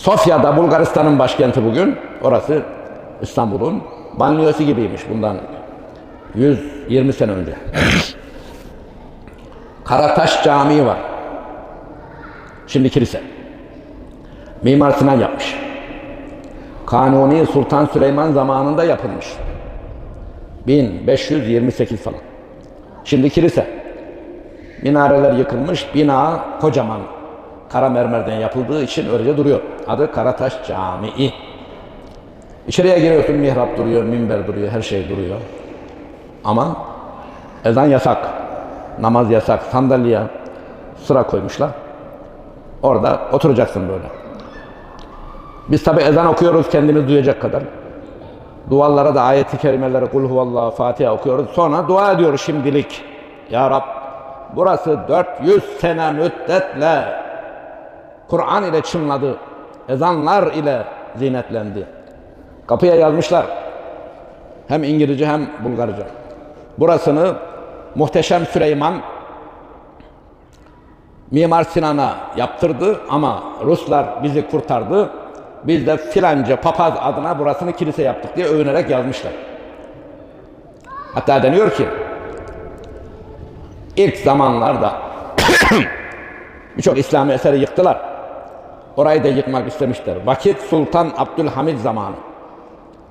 Sofya'da Bulgaristan'ın başkenti bugün. Orası İstanbul'un banliyosu gibiymiş bundan 120 sene önce. Karataş Camii var. Şimdi kilise. Mimar Sinan yapmış. Kanuni Sultan Süleyman zamanında yapılmış. 1528 falan. Şimdi kilise. Minareler yıkılmış, bina kocaman kara mermerden yapıldığı için öylece duruyor. Adı Karataş Camii. İçeriye giriyorsun, mihrap duruyor, minber duruyor, her şey duruyor. Ama ezan yasak, namaz yasak, sandalyeye sıra koymuşlar. Orada oturacaksın böyle. Biz tabi ezan okuyoruz kendimiz duyacak kadar. Dualara da ayeti kerimeleri kul huvallahu Fatiha okuyoruz. Sonra dua ediyoruz şimdilik. Ya Rab burası 400 sene müddetle Kur'an ile çınladı. Ezanlar ile zinetlendi. Kapıya yazmışlar. Hem İngilizce hem Bulgarca. Burasını Muhteşem Süleyman Mimar Sinan'a yaptırdı ama Ruslar bizi kurtardı. Biz de filanca papaz adına burasını kilise yaptık diye övünerek yazmışlar. Hatta deniyor ki ilk zamanlarda birçok İslami eseri yıktılar. Orayı da yıkmak istemişler. Vakit Sultan Abdülhamid zamanı.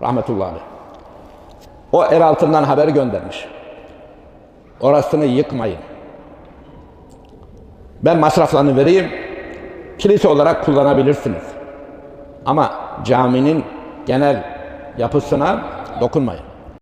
Rahmetullahi. O er altından haber göndermiş. Orasını yıkmayın. Ben masraflarını vereyim. Kilise olarak kullanabilirsiniz. Ama caminin genel yapısına dokunmayın.